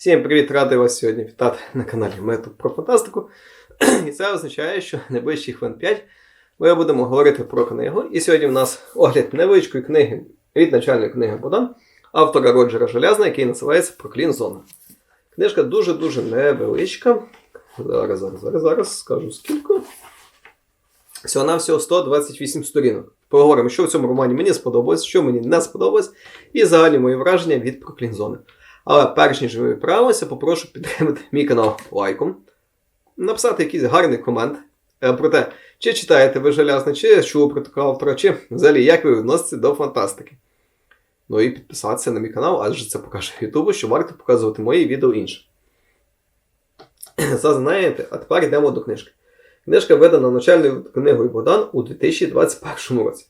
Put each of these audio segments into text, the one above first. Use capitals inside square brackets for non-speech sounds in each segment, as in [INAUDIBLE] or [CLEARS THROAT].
Всім привіт, радий вас сьогодні вітати на каналі тут про фантастику. [CLEARS THROAT] І це означає, що найближчі хвилин 5 ми будемо говорити про книгу. І сьогодні в нас огляд невеличкої книги від начальної книги Богдан, автора Роджера Желязна, який називається Проклін Зона. Книжка дуже-дуже невеличка. Зараз, зараз, зараз, зараз скажу скільки. Всього на всього 128 сторінок. Поговоримо, що в цьому романі мені сподобалось, що мені не сподобалось, і загальні мої враження від Проклін Зони. Але перш ніж ми відправимося, попрошу підтримати мій канал лайком, написати якийсь гарний комент е, про те, чи читаєте ви желязне, чи чули про такого автора, чи взагалі як ви відноситеся до фантастики. Ну і підписатися на мій канал, адже це покаже Ютубу, що варто показувати мої відео іншим. Зазнаєте, а тепер йдемо до книжки. Книжка видана начальною книгою Богдан у 2021 році.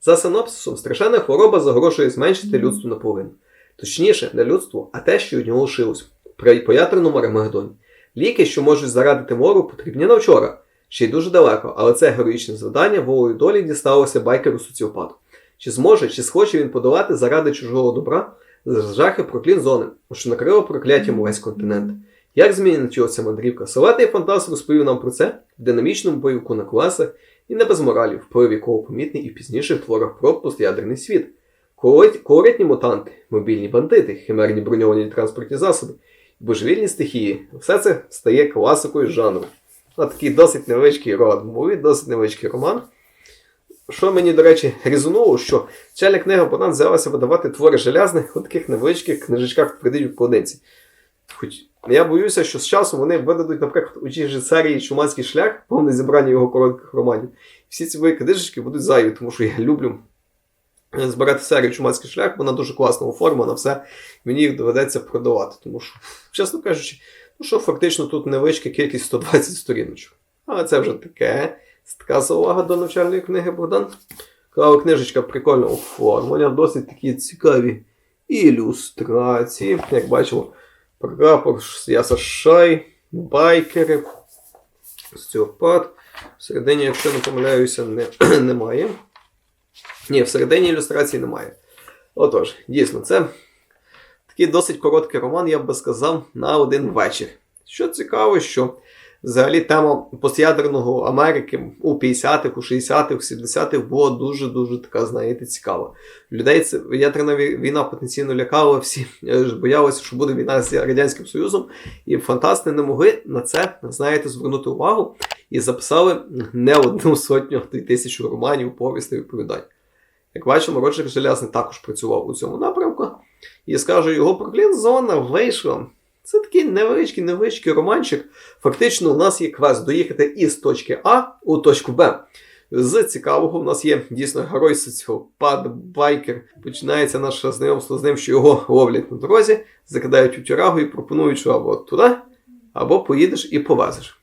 За синопсисом, страшенна хвороба загрожує зменшити людство наполовину. Точніше, не людство, а те, що від нього лишилось. При поятреному Армагеддоні. Ліки, що можуть зарадити мору, потрібні на вчора. Ще й дуже далеко, але це героїчне завдання волею долі дісталося байкеру соціопату. Чи зможе, чи схоче він подолати заради чужого добра жахи проклін зони, що накрило прокляттям увесь континент. Як змінить його ця мандрівка? Салатний фантаст розповів нам про це в динамічному бойовику на класах і не без моралі, вплив якого помітний і в пізніших творах про постядерний світ. Колоритні мутанти, мобільні бандити, химерні броньовані транспортні засоби, божевільні стихії все це стає класикою жанру. А такий досить невеличкий мови, досить невеличкий роман. Що мені, до речі, різонуло, що чайна книга Богдан взялася видавати твори желязних у таких невеличких книжечках в вкладинці. Хоч я боюся, що з часом вони видадуть, наприклад, у тій ж серії Чуманський шлях, повне зібрання його коротких романів. Всі ці мої книжечки будуть зайві, тому що я люблю збирати серію Чумацький шлях, вона дуже класно оформлена, все, мені їх доведеться продавати. Тому що, чесно кажучи, ну що фактично тут невеличка кількість 120 сторіночок. Але це вже таке. Така заувага до навчальної книги Богдан. Кава книжечка прикольно оформлена, досить такі цікаві ілюстрації. Як бачимо, прапор Яса Шай, байкери, соціопат. Всередині, якщо не помиляюся, не, [CLEARS THROAT] немає. Ні, всередині ілюстрації немає. Отож, дійсно, це такий досить короткий роман, я б сказав, на один вечір. Що цікаво, що взагалі тема постядерного Америки у 50-х, у 60-х, у 70-х була дуже-дуже така, знаєте, цікава. Людей це ядерна війна потенційно лякала, всі е, боялися, що буде війна з Радянським Союзом, і фантасти не могли на це, знаєте, звернути увагу і записали не одну сотню тисячу романів, повістей, оповідань. Як бачимо, Роджер Желязний також працював у цьому напрямку. І скажу, його проклін зона вийшла. Це такий невеличкий невеличкий романчик. Фактично, у нас є квест доїхати із точки А у точку Б. З цікавого, у нас є дійсно герой соціопат, байкер. Починається наше знайомство з ним, що його ловлять на дорозі, закидають у тюрягу і пропонують, що або туди, або поїдеш і повезеш.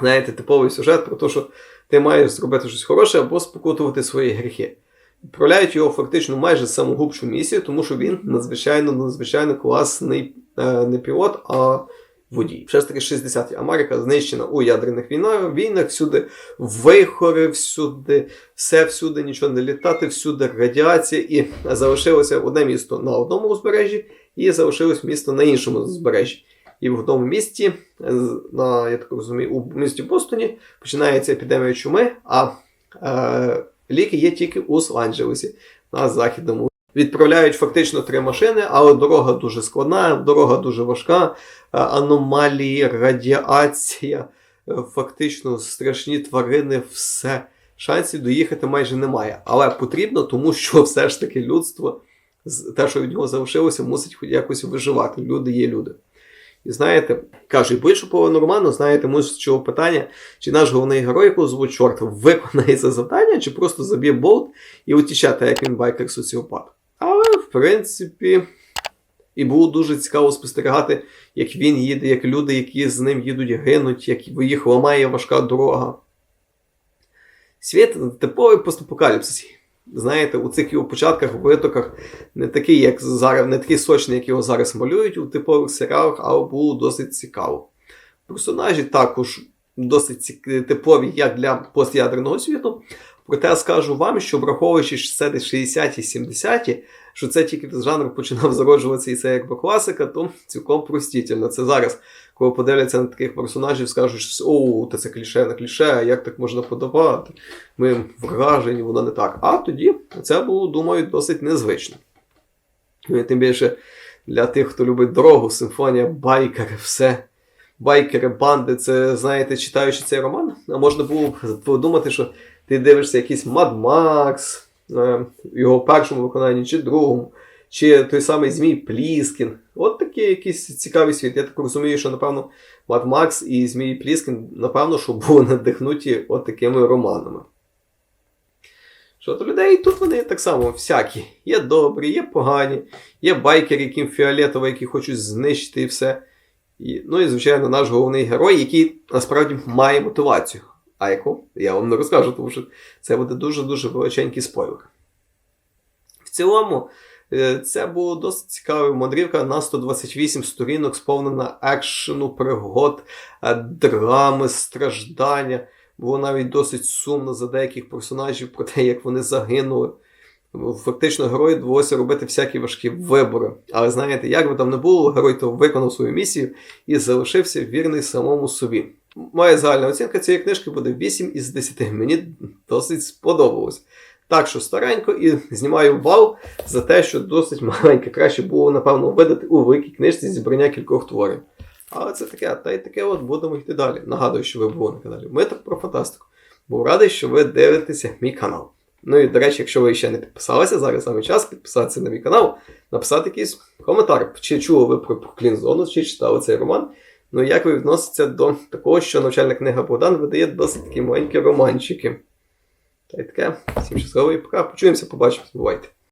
Знаєте, типовий сюжет про те, що ти маєш зробити щось хороше або спокутувати свої гріхи. Відправляють його фактично майже самогубшу місію, тому що він надзвичайно надзвичайно класний е, не пілот, а водій. Все ж таки 60-ті Америка знищена у ядерних війнах, війнах, всюди вихори, всюди, все всюди, нічого не літати, всюди радіація, і залишилося одне місто на одному узбережжі, і залишилось місто на іншому узбережжі. І в одному місті, на, я так розумію, у місті Бостоні починається епідемія чуми, а е, ліки є тільки у Лос-Анджелесі на західному. Відправляють фактично три машини, але дорога дуже складна, дорога дуже важка, е, аномалії, радіація, е, фактично страшні тварини, все. Шансів доїхати майже немає. Але потрібно, тому що [LAUGHS] все ж таки людство, те, що від нього залишилося, мусить якось виживати. Люди є люди. І знаєте, кажу, і більшу половину роману, знаєте, мусить питання, чи наш головний герой, якого звуть чорт, виконає це завдання, чи просто заб'є болт і утічати, як він байкер соціопат. Але, в принципі, і було дуже цікаво спостерігати, як він їде, як люди, які з ним їдуть, гинуть, як їх ламає важка дорога. Світ типовий постапокаліпсис знаєте, у цих його початках, витоках не такий, як зараз, не такий сочний, як його зараз малюють у типових серіалах, але було досить цікаво. Персонажі також досить типові, як для постядерного світу. Проте я скажу вам, що враховуючи 60-ті, 70-ті, що це тільки з жанру починав зароджуватися і це якби класика, то цілком простітельно. Це зараз, коли подивляться на таких персонажів, скажуть, що о, та це кліше на кліше, як так можна подавати? Ми вражені, воно не так. А тоді це було, думаю, досить незвично. Ну, Тим більше для тих, хто любить дорогу, симфонія, байкери, все. Байкери, банди, це, знаєте, читаючи цей роман, можна було б подумати, що ти дивишся якийсь Мад Макс, е, в його першому виконанні, чи другому, чи той самий Змій Пліскін. От такий якийсь цікавий світ. Я так розумію, що, напевно, Мад Макс і Змій Пліскін, напевно, що були надихнуті от такими романами. Що то людей тут вони так само всякі. Є добрі, є погані, є байкери, яким фіолетово, які хочуть знищити все. І, ну і, звичайно, наш головний герой, який насправді має мотивацію. А яку? Я вам не розкажу, тому що це буде дуже-дуже величенький спойлер. В цілому, е, це було досить цікава мандрівка на 128 сторінок, сповнена екшену, пригод, е, драми, страждання. Було навіть досить сумно за деяких персонажів про те, як вони загинули. Фактично, герою довелося робити всякі важкі вибори. Але знаєте, як би там не було, герой то виконав свою місію і залишився вірний самому собі. Моя загальна оцінка цієї книжки буде 8 із 10. Мені досить сподобалось. Так що старенько і знімаю бал за те, що досить маленьке. Краще було, напевно, видати у великій книжці зібрання кількох творів. Але це таке, та й таке от будемо йти далі. Нагадую, що ви були на каналі Митр про фантастику. Був радий, що ви дивитеся мій канал. Ну і, до речі, якщо ви ще не підписалися, зараз саме час підписатися на мій канал, написати якийсь коментар, чи чули ви про Клінзону, чи читали цей роман. Ну як ви відноситеся до такого, що навчальна книга Богдан видає досить такі маленькі романчики. Та й таке. Всім щасливої пока. Почуємося, побачимось. Бувайте.